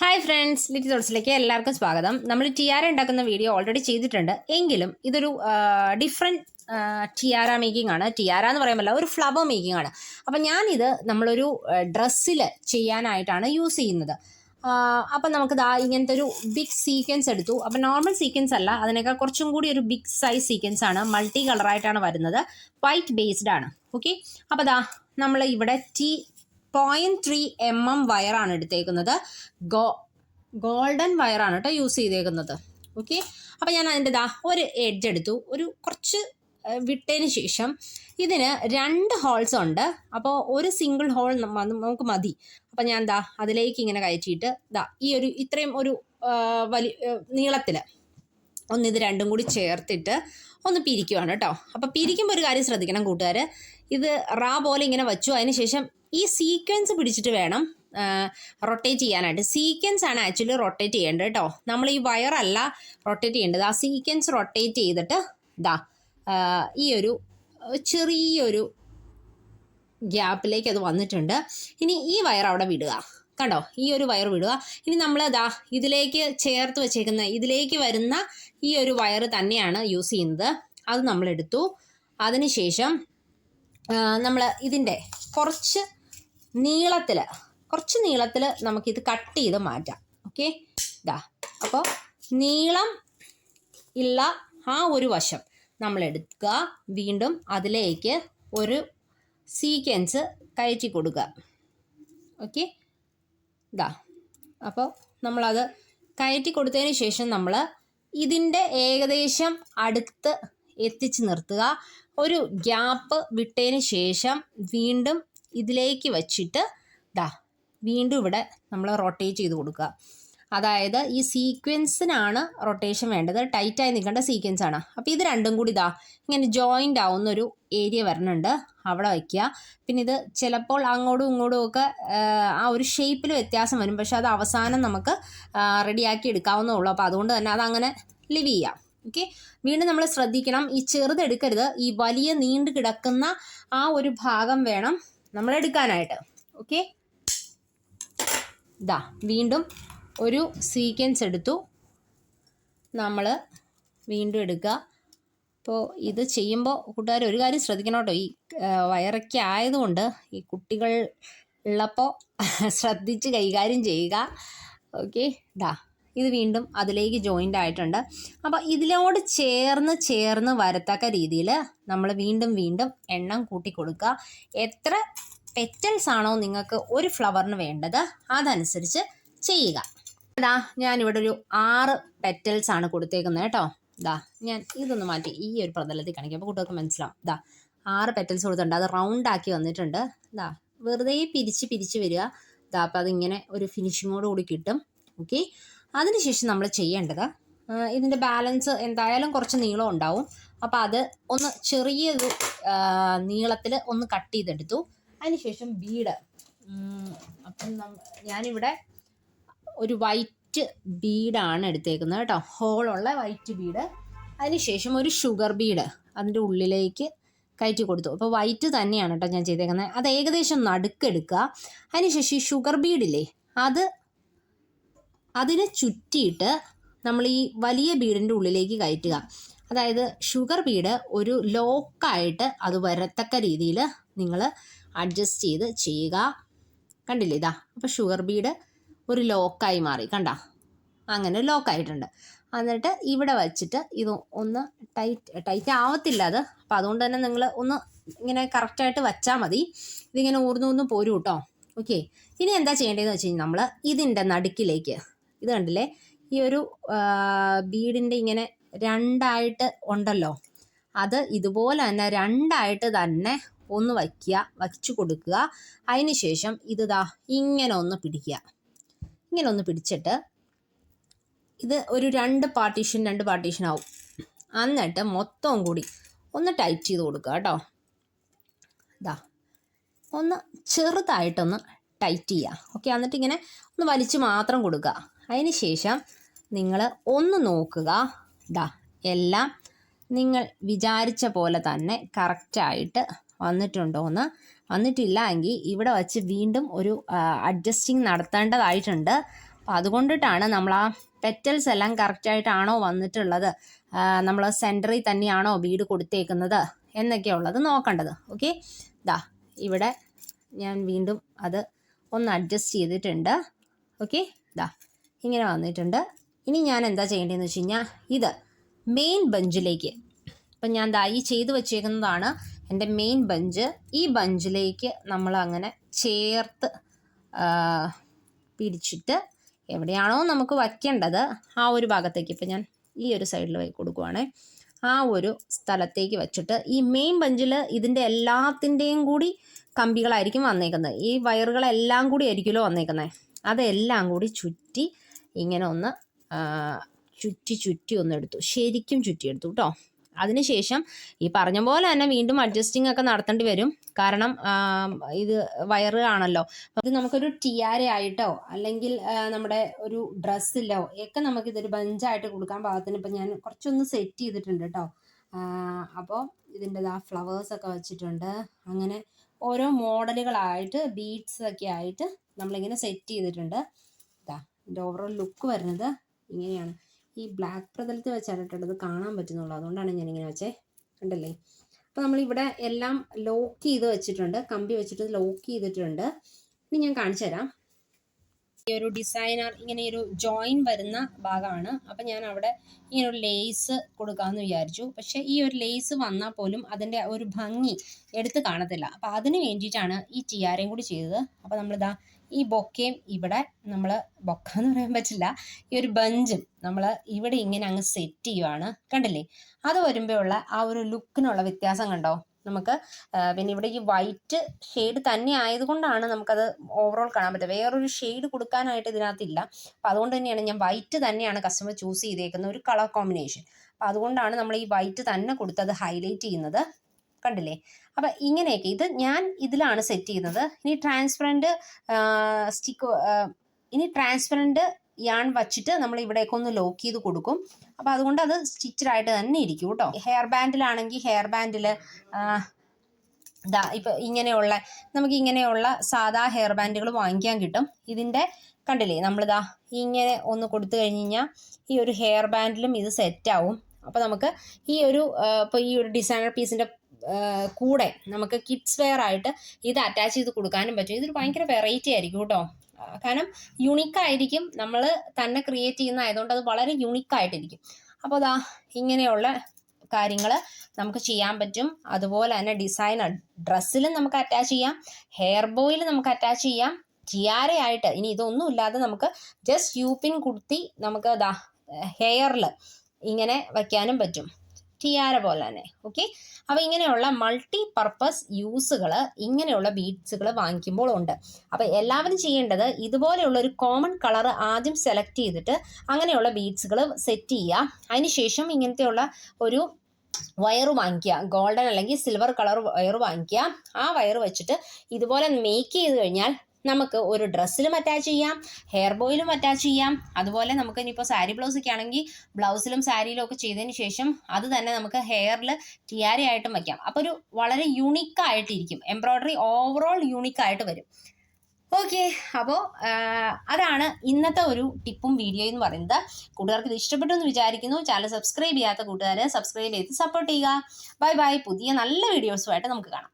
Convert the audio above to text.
Hi friends Litty തോട്ട്സിലേക്ക് എല്ലാവർക്കും സ്വാഗതം. നമ്മൾ ടിയാര ഉണ്ടാക്കുന്ന വീഡിയോ ഓൾറെഡി ചെയ്തിട്ടുണ്ട്. എങ്കിലും ഇതൊരു ഡിഫറെന്റ് ടിയാര മേക്കിംഗ് ആണ്. ടിയാര എന്ന് പറയുമ്പോൾ ഒരു ഫ്ലവർ മേക്കിംഗ് ആണ്. അപ്പം ഞാനിത് നമ്മളൊരു ഡ്രസ്സിൽ ചെയ്യാനായിട്ടാണ് യൂസ് ചെയ്യുന്നത്. അപ്പം നമുക്ക് ദാ ഇങ്ങനത്തെ ഒരു ബിഗ് സീക്വൻസ് എടുത്തു. അപ്പം നോർമൽ സീക്വൻസ് അല്ല അതിനേക്കാൾ കുറച്ചും കൂടി ഒരു ബിഗ് സൈസ് സീക്വൻസ് ആണ്. മൾട്ടി കളറായിട്ടാണ് വരുന്നത്. വൈറ്റ് ബേസ്ഡ് ആണ്. ഓക്കെ അപ്പോൾ ദാ നമ്മൾ ഇവിടെ T point three M M വയറാണ് എടുത്തേക്കുന്നത്. ഗോ ഗോൾഡൻ വയറാണ് കേട്ടോ യൂസ് ചെയ്തേക്കുന്നത്. ഓക്കെ അപ്പോൾ ഞാൻ അതിന്റെ ദാ ഒരു എഡ്ജ് എടുത്തു. ഒരു കുറച്ച് വിട്ടതിന് ശേഷം ഇതിന് രണ്ട് ഹോൾസ് ഉണ്ട്. അപ്പോൾ ഒരു സിംഗിൾ ഹോൾ നമുക്ക് മതി. അപ്പോൾ ഞാൻ ദാ അതിലേക്ക് ഇങ്ങനെ കയറ്റിയിട്ട് ദാ ഈ ഒരു ഇത്രയും ഒരു വലിയ നീളത്തിൽ ഒന്ന് ഇത് രണ്ടും കൂടി ചേർത്തിട്ട് ഒന്ന് പിരിക്കുവാണ് കേട്ടോ. അപ്പോൾ പിരിക്കുമ്പോൾ ഒരു കാര്യം ശ്രദ്ധിക്കണം കൂട്ടുകാർ ഇത് റാ പോലെ ഇങ്ങനെ വച്ചു. അതിന് ശേഷം ഈ സീക്വൻസ് പിടിച്ചിട്ട് വേണം റൊട്ടേറ്റ് ചെയ്യാനായിട്ട്. സീക്വൻസ് ആണ് ആക്ച്വലി റൊട്ടേറ്റ് ചെയ്യേണ്ടത് കേട്ടോ. നമ്മൾ ഈ വയറല്ല റൊട്ടേറ്റ് ചെയ്യേണ്ടത്. ആ സീക്വൻസ് റൊട്ടേറ്റ് ചെയ്തിട്ട് ഇതാ ഈ ഒരു ചെറിയൊരു ഗ്യാപ്പിലേക്ക് അത് വന്നിട്ടുണ്ട്. ഇനി ഈ വയർ അവിടെ വിടുക. കണ്ടോ? ഈ ഒരു വയർ വിടുക. ഇനി നമ്മൾ ദാ ഇതിലേക്ക് ചേർത്ത് വെച്ചേക്കുന്ന ഇതിലേക്ക് വരുന്ന ഈ ഒരു വയർ തന്നെയാണ് യൂസ് ചെയ്യുന്നത്. അത് നമ്മൾ എടുത്തു. അതിനുശേഷം നമ്മൾ ഇതിന്റെ കുറച്ച് നീളത്തിൽ കുറച്ച് നീളത്തിൽ നമുക്കിത് കട്ട് ചെയ്ത് മാറ്റാം. ഓക്കെ? ഇതാ അപ്പോൾ നീളം ഉള്ള ആ ഒരു വശം നമ്മൾ എടുക്കുക. വീണ്ടും അതിലേക്ക് ഒരു സീക്വൻസ് കയറ്റി കൊടുക്കുക. ഓക്കെ? ഇതാ അപ്പോൾ നമ്മളത് കയറ്റി കൊടുത്തതിന് ശേഷം നമ്മൾ ഇതിന്റെ ഏകദേശം അടുത്ത് എത്തിച്ച് നിർത്തുക. ഒരു ഗ്യാപ്പ് വിട്ടതിന് ശേഷം വീണ്ടും ഇതിലേക്ക് വച്ചിട്ട് ദാ വീണ്ടും ഇവിടെ നമ്മൾ റൊട്ടേറ്റ് ചെയ്ത് കൊടുക്കുക. അതായത് ഈ സീക്വൻസിനാണ് റൊട്ടേഷൻ വേണ്ടത്. ടൈറ്റായി നിൽക്കേണ്ട സീക്വൻസ് ആണ്. അപ്പോൾ ഇത് രണ്ടും കൂടി ഇതാ ഇങ്ങനെ ജോയിന്റ് ആവുന്ന ഒരു ഏരിയ വരുന്നുണ്ട് അവിടെ വയ്ക്കുക. പിന്നെ ഇത് ചിലപ്പോൾ അങ്ങോട്ടും ഇങ്ങോട്ടും ഒക്കെ ആ, ഒരു ഷേപ്പിൽ വ്യത്യാസം വരും. പക്ഷെ അത് അവസാനം നമുക്ക് റെഡിയാക്കി എടുക്കാവുന്നേ ഉള്ളൂ. അപ്പോൾ അതുകൊണ്ട് തന്നെ അതങ്ങനെ ലിവ് ചെയ്യാം. ഓക്കെ വീണ്ടും നമ്മൾ ശ്രദ്ധിക്കണം. ഈ ചെറുതെടുക്കരുത് ഈ വലിയ നീണ്ടു കിടക്കുന്ന ആ ഒരു ഭാഗം വേണം നമ്മൾ എടുക്കാനായിട്ട്. ഓക്കെ ഇതാ വീണ്ടും ഒരു സീക്വൻസ് എടുത്തു. നമ്മൾ വീണ്ടും എടുക്കുക. അപ്പോൾ ഇത് ചെയ്യുമ്പോൾ കൂട്ടുകാർ ഒരു കാര്യം ശ്രദ്ധിക്കണം കേട്ടോ ഈ വയറൊക്കെ ആയതുകൊണ്ട് ഈ കുട്ടികൾ ഉള്ളപ്പോൾ ശ്രദ്ധിച്ച് കൈകാര്യം ചെയ്യുക. ഓക്കെ ഡാ ഇത് വീണ്ടും അതിലേക്ക് ജോയിന്റ് ആയിട്ടുണ്ട്. അപ്പോൾ ഇതിനോട് ചേർന്ന് ചേർന്ന് വരത്തക്ക രീതിയിൽ നമ്മൾ വീണ്ടും വീണ്ടും എണ്ണം കൂട്ടി കൊടുക്കുക. എത്ര പെറ്റൽസ് ആണോ നിങ്ങൾക്ക് ഒരു ഫ്ലവറിന് വേണ്ടത് അതനുസരിച്ച് ചെയ്യുക. അതാ ഞാനിവിടെ ഒരു ആറ് പെറ്റൽസ് ആണ് കൊടുത്തേക്കുന്നത് കേട്ടോ. ഇതാ ഞാൻ ഇതൊന്ന് മാറ്റി ഈ ഒരു പ്രതലത്തിൽ കാണിക്കാം. അപ്പോൾ കുട്ടികൾക്ക് മനസ്സിലാവും. ദാ ആറ് പെറ്റൽസ് കൊടുത്തിട്ടുണ്ട്. അത് റൗണ്ട് ആക്കി വന്നിട്ടുണ്ട്. ദാ വെറുതെ പിരിച്ച് പിരിച്ച് വരിക. ദാ അപ്പോൾ അതിങ്ങനെ ഒരു ഫിനിഷിങ്ങോട് കൂടി കിട്ടും. ഓക്കെ അതിനുശേഷം നമ്മൾ ചെയ്യേണ്ടത് ഇതിന്റെ ബാലൻസ് എന്തായാലും കുറച്ച് നീളം ഉണ്ടാവും. അപ്പോൾ അത് ഒന്ന് ചെറിയൊരു നീളത്തിൽ ഒന്ന് കട്ട് ചെയ്തെടുത്തു. അതിനുശേഷം ബീഡ് അപ്പം ഞാനിവിടെ ഒരു വൈറ്റ് ബീഡാണ് എടുത്തേക്കുന്നത് കേട്ടോ. ഹോളുള്ള വൈറ്റ് ബീഡ് അതിനുശേഷം ഒരു ഷുഗർ ബീഡ് അതിന്റെ ഉള്ളിലേക്ക് കയറ്റി കൊടുത്തു. അപ്പോൾ വൈറ്റ് തന്നെയാണ് കേട്ടോ ഞാൻ ചെയ്തേക്കുന്നത്. അത് ഏകദേശം നടുക്കെടുക്കുക. അതിനുശേഷം ഈ ഷുഗർ ബീഡില്ലേ അത് അതിനെ ചുറ്റിയിട്ട് നമ്മൾ ഈ വലിയ ബീഡിന്റെ ഉള്ളിലേക്ക് കയറ്റുക. അതായത് ഷുഗർ ബീഡ് ഒരു ലോക്കായിട്ട് അത് വരത്തക്ക രീതിയിൽ നിങ്ങൾ അഡ്ജസ്റ്റ് ചെയ്ത് ചെയ്യുക. കണ്ടില്ലേ ഇതാ? അപ്പോൾ ഷുഗർ ബീഡ് ഒരു ലോക്കായി മാറി. കണ്ട? അങ്ങനെ ലോക്കായിട്ടുണ്ട്. എന്നിട്ട് ഇവിടെ വച്ചിട്ട് ഇത് ഒന്ന് ടൈറ്റ് ടൈറ്റ് ആവത്തില്ല അത്. അപ്പോൾ അതുകൊണ്ട് തന്നെ നിങ്ങൾ ഒന്ന് ഇങ്ങനെ കറക്റ്റായിട്ട് വച്ചാൽ മതി. ഇതിങ്ങനെ ഊർന്നു ഊർന്നു പോരും കേട്ടോ ഓക്കെ ഇനി എന്താ ചെയ്യേണ്ടതെന്ന് വെച്ച് കഴിഞ്ഞാൽ നമ്മൾ ഇതിന്റെ നടുക്കിലേക്ക് ഇത് കണ്ടില്ലേ? ഈ ഒരു ബീഡിന്റെ ഇങ്ങനെ രണ്ടായിട്ട് ഉണ്ടല്ലോ. അത് ഇതുപോലെ തന്നെ രണ്ടായിട്ട് തന്നെ ഒന്ന് വയ്ക്കുക വച്ചു കൊടുക്കുക. അതിന് ശേഷം ഇത് ഇതാ ഇങ്ങനെ ഒന്ന് പിടിക്കുക. ഇങ്ങനെ ഒന്ന് പിടിച്ചിട്ട് ഇത് ഒരു രണ്ട് പാർട്ടീഷൻ രണ്ട് പാർട്ടീഷൻ ആവും. എന്നിട്ട് മൊത്തവും കൂടി ഒന്ന് ടൈറ്റ് ചെയ്ത് കൊടുക്കുക കേട്ടോ. ഇതാ ഒന്ന് ചെറുതായിട്ടൊന്ന് ടൈറ്റ് ചെയ്യുക ഓക്കെ എന്നിട്ട് ഇങ്ങനെ ഒന്ന് വലിച്ച് മാത്രം കൊടുക്കുക. അതിന് ശേഷം നിങ്ങൾ ഒന്ന് നോക്കുക. ഇതാ എല്ലാം നിങ്ങൾ വിചാരിച്ച പോലെ തന്നെ കറക്റ്റായിട്ട് വന്നിട്ടുണ്ടോ എന്ന് വന്നിട്ടില്ല എങ്കിൽ ഇവിടെ വച്ച് വീണ്ടും ഒരു അഡ്ജസ്റ്റിംഗ് നടത്തേണ്ടതായിട്ടുണ്ട്. അപ്പം അതുകൊണ്ടിട്ടാണ് നമ്മൾ ആ പെറ്റൽസ് എല്ലാം കറക്റ്റായിട്ടാണോ വന്നിട്ടുള്ളത്? നമ്മൾ സെന്ററിൽ തന്നെയാണോ വീട് കൊടുത്തേക്കുന്നത് എന്നൊക്കെയുള്ളത് നോക്കേണ്ടത്. ഓക്കെ ദാ ഇവിടെ ഞാൻ വീണ്ടും അത് ഒന്ന് അഡ്ജസ്റ്റ് ചെയ്തിട്ടുണ്ട്. ഓക്കെ ദാ ഇങ്ങനെ വന്നിട്ടുണ്ട്. ഇനി ഞാൻ എന്താ ചെയ്യേണ്ടതെന്ന് വെച്ച് കഴിഞ്ഞാൽ ഇത് മെയിൻ ബെഞ്ചിലേക്ക് അപ്പം ഞാൻ ദാ ഈ ചെയ്ത് വെച്ചേക്കുന്നതാണ് എന്റെ മെയിൻ ബഞ്ച് ഈ ബഞ്ചിലേക്ക് നമ്മൾ അങ്ങനെ ചേർത്ത് പിടിച്ചിട്ട് എവിടെയാണോ നമുക്ക് വയ്ക്കേണ്ടത് ആ ഒരു ഭാഗത്തേക്ക് ഇപ്പം ഞാൻ ഈ ഒരു സൈഡിൽ കൊടുക്കുവാണേ. ആ ഒരു സ്ഥലത്തേക്ക് വെച്ചിട്ട് ഈ മെയിൻ ബഞ്ചിൽ ഇതിന്റെ എല്ലാത്തിന്റെയും കൂടി കമ്പികളായിരിക്കും വന്നേക്കുന്നത്. ഈ വയറുകളെല്ലാം കൂടി ആയിരിക്കുമല്ലോ വന്നേക്കുന്നത്. അതെല്ലാം കൂടി ചുറ്റി ഇങ്ങനെ ഒന്ന് ചുറ്റി ചുറ്റി ഒന്ന് എടുത്തു. ശരിക്കും ചുറ്റിയെടുത്തു കേട്ടോ. അതിനുശേഷം ഈ പറഞ്ഞ പോലെ തന്നെ വീണ്ടും അഡ്ജസ്റ്റിംഗ് ഒക്കെ നടത്തേണ്ടി വരും. കാരണം ഇത് വയറ് ആണല്ലോ. അത് നമുക്കൊരു ടിയാര ആയിട്ടോ അല്ലെങ്കിൽ നമ്മുടെ ഒരു ഡ്രസ്സിലോ ഒക്കെ നമുക്ക് ഇതൊരു ബഞ്ചായിട്ട് കൊടുക്കാൻ പാകത്തിന് ഇപ്പം ഞാൻ കുറച്ചൊന്ന് സെറ്റ് ചെയ്തിട്ടുണ്ട് കേട്ടോ അപ്പോൾ ഇതിന്റെ ആ ഫ്ലവേഴ്സ് ഒക്കെ വെച്ചിട്ടുണ്ട്. അങ്ങനെ ഓരോ മോഡലുകളായിട്ട് ബീഡ്സ് ഒക്കെ ആയിട്ട് നമ്മളിങ്ങനെ സെറ്റ് ചെയ്തിട്ടുണ്ട്. ഇതാ ഇതിന്റെ ഓവറോൾ ലുക്ക് വരുന്നത് ഇങ്ങനെയാണ്. ഈ ബ്ലാക്ക് പ്രതലത്തിൽ വെച്ചാണ് കേട്ടോ ഇത് കാണാൻ പറ്റുന്നുള്ളൂ. അതുകൊണ്ടാണ് ഞാൻ ഇങ്ങനെ വെച്ചേ. കണ്ടല്ലേ? അപ്പോൾ നമ്മളിവിടെ എല്ലാം ലോക്ക് ചെയ്ത് വെച്ചിട്ടുണ്ട്. കമ്പി വെച്ചിട്ട് ലോക്ക് ചെയ്തിട്ടുണ്ട്. ഇനി ഞാൻ കാണിച്ചു തരാം ഈ ഒരു ഡിസൈനർ ഇങ്ങനെ ഒരു ജോയിൻ വരുന്ന ഭാഗമാണ്. അപ്പം ഞാൻ അവിടെ ഇങ്ങനെ ഒരു ലേസ് കൊടുക്കാമെന്ന് വിചാരിച്ചു. പക്ഷേ ഈ ഒരു ലേസ് വന്നാൽ പോലും അതിന്റെ ഒരു ഭംഗി എടുത്ത് കാണത്തില്ല. അപ്പം അതിന് വേണ്ടിയിട്ടാണ് ഈ ടിയാരയും കൂടി ചെയ്തത്. അപ്പം നമ്മളിതാ ഈ ബൊക്കയും ഇവിടെ നമ്മൾ ബൊക്ക എന്ന് പറയാൻ പറ്റില്ല ഈ ഒരു ബഞ്ചും നമ്മൾ ഇവിടെ ഇങ്ങനെ അങ്ങ് സെറ്റ് ചെയ്യുവാണ്. കണ്ടില്ലേ? അത് വരുമ്പോഴുള്ള ആ ഒരു ലുക്കിനുള്ള വ്യത്യാസം കണ്ടോ? നമുക്ക് പിന്നെ ഇവിടെ ഈ വൈറ്റ് ഷെയ്ഡ് തന്നെ ആയതുകൊണ്ടാണ് നമുക്കത് ഓവറോൾ കാണാൻ പറ്റുക. വേറൊരു ഷെയ്ഡ് കൊടുക്കാനായിട്ട് ഇതിനകത്തില്ല. അപ്പോൾ അതുകൊണ്ട് തന്നെയാണ് ഞാൻ വൈറ്റ് തന്നെയാണ് കസ്റ്റമർ ചൂസ് ചെയ്തേക്കുന്ന ഒരു കളർ കോമ്പിനേഷൻ അപ്പോൾ അതുകൊണ്ടാണ് നമ്മൾ ഈ വൈറ്റ് തന്നെ കൊടുത്തത് ഹൈലൈറ്റ് ചെയ്യുന്നത്. കണ്ടില്ലേ? അപ്പം ഇങ്ങനെയൊക്കെ ഇത് ഞാൻ ഇതിലാണ് സെറ്റ് ചെയ്യുന്നത്. ഇനി ട്രാൻസ്പെറന്റ് സ്റ്റിക്ക് ഇനി ട്രാൻസ്പെറന്റ് യാൺ വച്ചിട്ട് നമ്മൾ ഇവിടേക്ക് ഒന്ന് ലോക്ക് ചെയ്ത് കൊടുക്കും. അപ്പോൾ അതുകൊണ്ട് അത് സ്റ്റിച്ചഡ് ആയിട്ട് തന്നെ ഇരിക്കും കേട്ടോ. ഹെയർ ബാൻഡിലാണെങ്കിൽ ഹെയർ ബാൻഡിൽ ഇതാ ഇപ്പം ഇങ്ങനെയുള്ള നമുക്ക് ഇങ്ങനെയുള്ള സാധാ ഹെയർ ബാൻഡുകൾ വാങ്ങിക്കാൻ കിട്ടും. ഇതിന്റെ കണ്ടില്ലേ നമ്മളിതാ ഇങ്ങനെ ഒന്ന് കൊടുത്തു കഴിഞ്ഞ് കഴിഞ്ഞാൽ ഈ ഒരു ഹെയർ ബാൻഡിലും ഇത് സെറ്റാവും അപ്പോൾ നമുക്ക് ഈ ഒരു ഇപ്പോൾ ഈ ഒരു ഡിസൈനർ പീസിന്റെ കൂടെ നമുക്ക് കിഡ്സ് വെയർ ആയിട്ട് ഇത് അറ്റാച്ച് ചെയ്ത് കൊടുക്കാനും പറ്റും. ഇതൊരു ഭയങ്കര വെറൈറ്റി ആയിരിക്കും കേട്ടോ. കാരണം യുണീക്ക് ആയിരിക്കും. നമ്മൾ തന്നെ ക്രിയേറ്റ് ചെയ്യുന്ന ആയതുകൊണ്ട് അത് വളരെ യുണീക്ക് ആയിട്ടിരിക്കും. അപ്പോൾ അതാ ഇങ്ങനെയുള്ള കാര്യങ്ങൾ നമുക്ക് ചെയ്യാൻ പറ്റും. അതുപോലെ തന്നെ ഡിസൈനർ ഡ്രസ്സിലും നമുക്ക് അറ്റാച്ച് ചെയ്യാം. ഹെയർ ബോയിൽ നമുക്ക് അറ്റാച്ച് ചെയ്യാം. ടിയാരയായിട്ട് ഇനി ഇതൊന്നും ഇല്ലാതെ നമുക്ക് ജസ്റ്റ് യൂപ്പിൻ കുർത്തി നമുക്ക് ദാ ഹെയറിൽ ഇങ്ങനെ വയ്ക്കാനും പറ്റും. ടിയാര പോലെ തന്നെ ഓക്കെ അപ്പോൾ ഇങ്ങനെയുള്ള മൾട്ടി പർപ്പസ് യൂസുകൾ ഇങ്ങനെയുള്ള ബീഡ്സുകൾ വാങ്ങിക്കുമ്പോൾ ഉണ്ട്. അപ്പോൾ എല്ലാവരും ചെയ്യേണ്ടത് ഇതുപോലെയുള്ള ഒരു കോമൺ കളർ ആദ്യം സെലക്ട് ചെയ്തിട്ട് അങ്ങനെയുള്ള ബീഡ്സുകൾ സെറ്റ് ചെയ്യുക. അതിനുശേഷം ഇങ്ങനത്തെയുള്ള ഒരു വയർ വാങ്ങിക്കുക. ഗോൾഡൻ അല്ലെങ്കിൽ സിൽവർ കളർ വയർ വാങ്ങിക്കുക. ആ വയർ വെച്ചിട്ട് ഇതുപോലെ മേക്ക് ചെയ്ത് കഴിഞ്ഞാൽ നമുക്ക് ഒരു ഡ്രസ്സിലും അറ്റാച്ച് ചെയ്യാം ഹെയർ ബോയിലും അറ്റാച്ച് ചെയ്യാം. അതുപോലെ നമുക്ക് ഇനിയിപ്പോൾ സാരി ബ്ലൗസൊക്കെ ആണെങ്കിൽ ബ്ലൗസിലും സാരിയിലും ഒക്കെ ചെയ്തതിന് ശേഷം അത് തന്നെ നമുക്ക് ഹെയറിൽ ടിയാരയായിട്ടും വയ്ക്കാം അപ്പോൾ ഒരു വളരെ യുണീക്കായിട്ടിരിക്കും എംബ്രോയ്ഡറി ഓവറോൾ യുണീക്കായിട്ട് വരും. ഓക്കെ അപ്പോൾ അതാണ് ഇന്നത്തെ ഒരു ടിപ്പും വീഡിയോ എന്ന് പറയുന്നത്. കൂട്ടുകാർക്ക് ഇത് ഇഷ്ടപ്പെട്ടു എന്ന് വിചാരിക്കുന്നു. ചാനൽ സബ്സ്ക്രൈബ് ചെയ്യാത്ത കൂട്ടുകാർ സബ്സ്ക്രൈബ് ചെയ്ത് സപ്പോർട്ട് ചെയ്യുക. ബൈ ബൈ പുതിയ നല്ല വീഡിയോസുമായിട്ട് നമുക്ക് കാണാം.